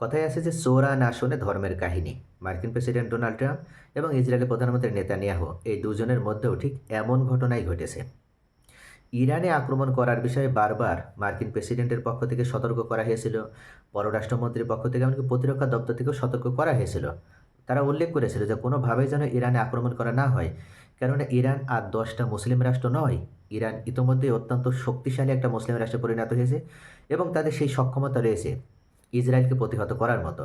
কথায় আছে যে, সোরা নাশনে ধর্মের কাহিনী। মার্কিন প্রেসিডেন্ট ডোনাল্ড ট্রাম্প এবং ইসরায়েলের প্রধানমন্ত্রী নেতানিয়াহু এই দুজনের মধ্যেও ঠিক এমন ঘটনাই ঘটেছে। ইরানে আক্রমণ করার বিষয়ে বারবার মার্কিন প্রেসিডেন্টের পক্ষ থেকে সতর্ক করা হয়েছিল। পররাষ্ট্রমন্ত্রীর পক্ষ থেকে এমনকি প্রতিরক্ষা দপ্তর থেকেও সতর্ক করা হয়েছিল। তারা উল্লেখ করেছিল যে, কোনোভাবেই যেন ইরানে আক্রমণ করা না হয়, কেননা ইরান আর দশটা মুসলিম রাষ্ট্র নয়। ইরান ইতোমধ্যেই অত্যন্ত শক্তিশালী একটা মুসলিম রাষ্ট্রে পরিণত হয়েছে এবং তাদের সেই সক্ষমতা রয়েছে। ইসরায়েলকে প্রতিহত করার মতো।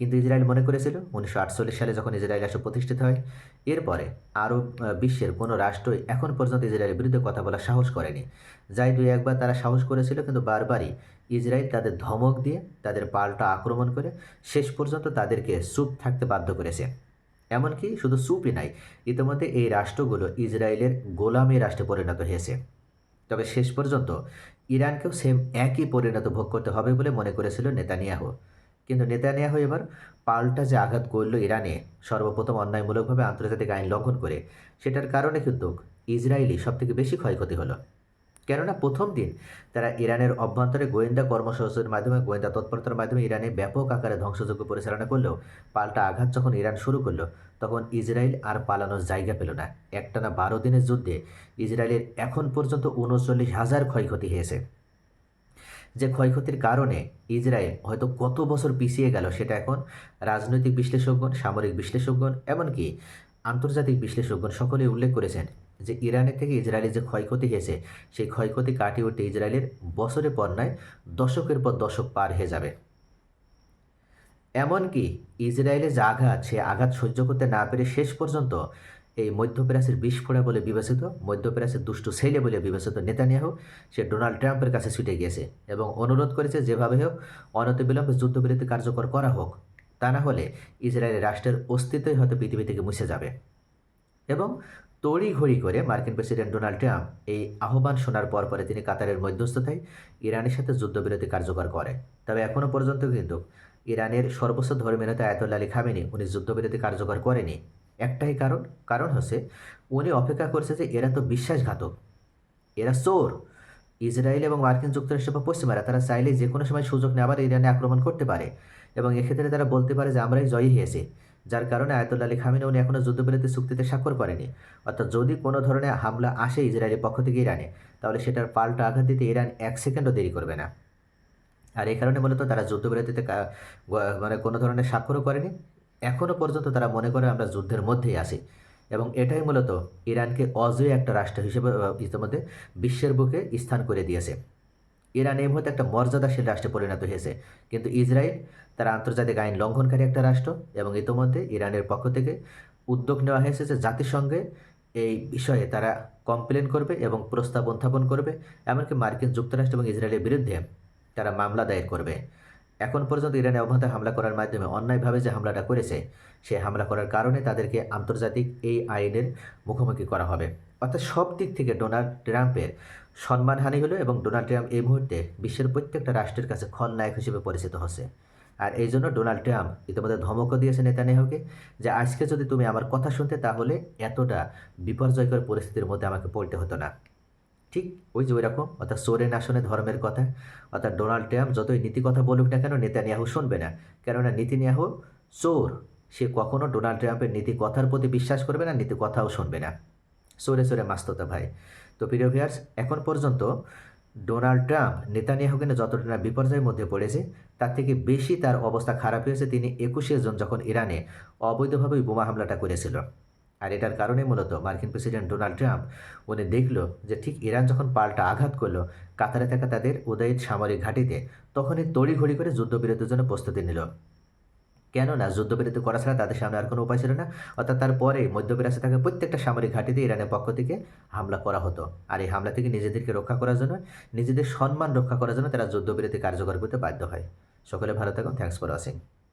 কিন্তু ইসরায়েল মনে করেছিল উনিশশো আটচল্লিশ সালে যখন ইসরায়েল রাষ্ট্র প্রতিষ্ঠিত হয় এরপরে আহ, বিশ্বের কোনো রাষ্ট্রই এখন পর্যন্ত ইসরায়েলের বিরুদ্ধে কথা বলার সাহস করেনি। যাই দুই একবার তারা সাহস করেছিল কিন্তু বারবারই ইসরায়েল তাদের ধমক দিয়ে তাদের পাল্টা আক্রমণ করে শেষ পর্যন্ত তাদেরকে চুপ থাকতে বাধ্য করেছে। এমনকি শুধু চুপই নাই ইতিমধ্যে এই রাষ্ট্রগুলো ইসরায়েলের গোলামী রাষ্ট্রে পরিণত হয়েছে। তবে শেষ পর্যন্ত ইরানকেও সেম একই পরিণত ভোগ করতে হবে বলে মনে করেছিল নেতানিয়াহু। কিন্তু নেতানিয়াহু এবার পাল্টা যে আঘাত করল ইরানে, সর্বপ্রথম অন্যায়মূলকভাবে আন্তর্জাতিক আইন লঙ্ঘন করে, সেটার কারণে কিন্তু ইসরায়েলই সবথেকে বেশি ক্ষয়ক্ষতি হলো। কেননা প্রথম দিন তারা ইরানের অভ্যন্তরে গোয়েন্দা কর্মসূচির মাধ্যমে, গোয়েন্দা তৎপরতার মাধ্যমে ইরানে ব্যাপক আকারে ধ্বংসযজ্ঞ পরিচালনা করলেও পাল্টা আঘাত যখন ইরান শুরু করল, তখন ইসরায়েল আর পালানোর জায়গা পেল না। একটানা বারো দিনের যুদ্ধে ইসরায়েলের এখন পর্যন্ত উনচল্লিশ হাজার ক্ষয়ক্ষতি হয়েছে। যে ক্ষয়ক্ষতির কারণে ইসরায়েল হয়তো কত বছর পিছিয়ে গেল সেটা এখন রাজনৈতিক বিশ্লেষকগণ, সামরিক বিশ্লেষকগণ, এমনকি আন্তর্জাতিক বিশ্লেষকগণ সকলেই উল্লেখ করেছেন। যে ইরানের থেকে ইসরায়েলের যে ক্ষয়ক্ষতি হয়েছে, সেই ক্ষয়ক্ষতি কাটিয়ে উঠতে ইসরায়েলের বছরের পর নয়, দশকের পর দশক পার হয়ে যাবে। এমনকি ইসরায়েলের যে আঘাত সে আঘাত সহ্য করতে না পেরে শেষ পর্যন্ত এই মধ্যপ্রাচ্যের বিস্ফোরা বলে বিবেচিত, মধ্যপ্রাচ্যের দুষ্টু ছেলে বলে বিবেচিত নেতানিয়াহু, সে ডোনাল্ড ট্রাম্পের কাছে ছুটে গিয়েছে এবং অনুরোধ করেছে যেভাবে হোক, অনতিবিলম্বে যুদ্ধবিরতি কার্যকর করা হোক, তা না হলে ইসরায়েলের রাষ্ট্রের অস্তিত্বই হয়তো পৃথিবী থেকে মুছে যাবে। এবং তড়িঘড়ি করে মার্কিন প্রেসিডেন্ট ডোনাল্ড ট্রাম্প এই আহ্বান শোনার পর পরে তিনি কাতারের মধ্যস্থতায় ইরানের সাথে যুদ্ধবিরতি কার্যকর করে। তবে এখনও পর্যন্ত কিন্তু ইরানের সর্বোচ্চ ধর্মীয় নেতা আয়তুল্লা আলী খামেনি উনি যুদ্ধবিরতি কার্যকর করেনি। একটাই কারণ কারণ হচ্ছে উনি অপেক্ষা করছে যে এরা তো বিশ্বাসঘাতক। এরা চোর। ইসরায়েল এবং মার্কিন যুক্তরাষ্ট্র বা পশ্চিমারা তারা চাইলে যে কোনো সময় সুযোগ আবার ইরানে আক্রমণ করতে পারে এবং এক্ষেত্রে তারা বলতে পারে যে আমরাই জয়ী হয়েছি। যার কারণে আয়তুল্লা আলী খামিনি উনি এখনও যুদ্ধবিরতি চুক্তিতে স্বাক্ষর করেনি অর্থাৎ যদি কোনো ধরনের হামলা আসে ইসরায়েলের পক্ষ থেকে ইরানে, তাহলে সেটার পাল্টা আঘাত দিতে ইরান এক সেকেন্ডও দেরি করবে না। আর এই কারণে মূলত তারা যুদ্ধবিরতিতে মানে কোনো ধরনের স্বাক্ষরও করেনি। এখনও পর্যন্ত তারা মনে করে আমরা যুদ্ধের মধ্যেই আছি। এবং এটাই মূলত ইরানকে অজয় একটা রাষ্ট্র হিসেবে ইতিমধ্যে বিশ্বের বুকে স্থান করে দিয়েছে। ইরান এই মুহূর্তে একটা মর্যাদাশীল রাষ্ট্রে পরিণত হয়েছে। কিন্তু ইসরায়েল তারা আন্তর্জাতিক আইন লঙ্ঘনকারী একটা রাষ্ট্র এবং ইতিমধ্যে ইরানের পক্ষ থেকে উদ্যোগ নেওয়া হয়েছে যে জাতিসংঘে এই বিষয়ে তারা কমপ্লেন করবে এবং প্রস্তাব উত্থাপন করবে, এমনকি মার্কিন যুক্তরাষ্ট্র এবং ইসরায়েলের বিরুদ্ধে তারা মামলা দায়ের করবে। এখন পর্যন্ত ইরানে অভ্যন্তরে হামলা করার মাধ্যমে অন্যায়ভাবে যে হামলাটা করেছে, সে হামলা করার কারণে তাদেরকে আন্তর্জাতিক এই আইনের মুখোমুখি করা হবে। অর্থাৎ সব দিক থেকে ডোনাল্ড ট্রাম্পের সম্মানহানি হলো এবং ডোনাল্ড ট্রাম্প এই মুহূর্তে বিশ্বের প্রত্যেকটা রাষ্ট্রের কাছে খলনায়ক হিসেবে পরিচিত হচ্ছে। আর এই জন্য ডোনাল্ড ট্রাম্প ইতিমধ্যে ধমকও দিয়েছে নেতানিয়াহুকে যে, আজকে যদি তুমি আমার কথা শুনতে, তাহলে এতটা বিপর্যয়কর পরিস্থিতির মধ্যে আমাকে পড়তে হতো না। ঠিক ওই যে ওই রকম অর্থাৎ সোরেন আসনে ধর্মের কথা, অর্থাৎ ডোনাল্ড ট্রাম্প যতই নীতি কথা বলুক না কেন নেতানিয়াহু শুনবে না। কেননা নেতানিয়াহু চোর, সে কখনো ডোনাল্ড ট্রাম্পের নীতি কথার প্রতি বিশ্বাস করবে না, নীতি কথাও শুনবে না। সোরে সোরে মাস্ততা ভাই। তো প্রিয় ভিয়ার্স এখন পর্যন্ত ডোনাল্ড ট্রাম্প নেতানিয়াহুকে নিয়ে যতটা বিপর্যয়ের মধ্যে পড়েছে, তার থেকে বেশি তার অবস্থা খারাপ হয়েছে তিনি একুশে জন যখন ইরানে অবৈধভাবে বোমা হামলাটা করেছিল। আর এটার কারণে মূলত মার্কিন প্রেসিডেন্ট ডোনাল্ড ট্রাম্প উনি দেখল যে ঠিক ইরান যখন পাল্টা আঘাত করল কাতারে থাকা তাদের উদয়িত সামরিক ঘাঁটিতে, তখনই তড়িঘড়ি করে যুদ্ধবিরতির জন্য প্রস্তুতি নিল। কেননা যুদ্ধবিরতি করা ছাড়া তাদের সামনে আর কোনো উপায় ছিল না। অর্থাৎ তারপরে মধ্যপ্রাচ্যে থাকা প্রত্যেকটা সামরিক ঘাঁটিতে ইরানের পক্ষ থেকে হামলা করা হতো। আর এই হামলা থেকে নিজেদেরকে রক্ষা করার জন্য, নিজেদের সম্মান রক্ষা করার জন্য তারা যুদ্ধবিরতি কার্যকর করতে বাধ্য হয়। সকলে ভালো থাকুন। Thanks for watching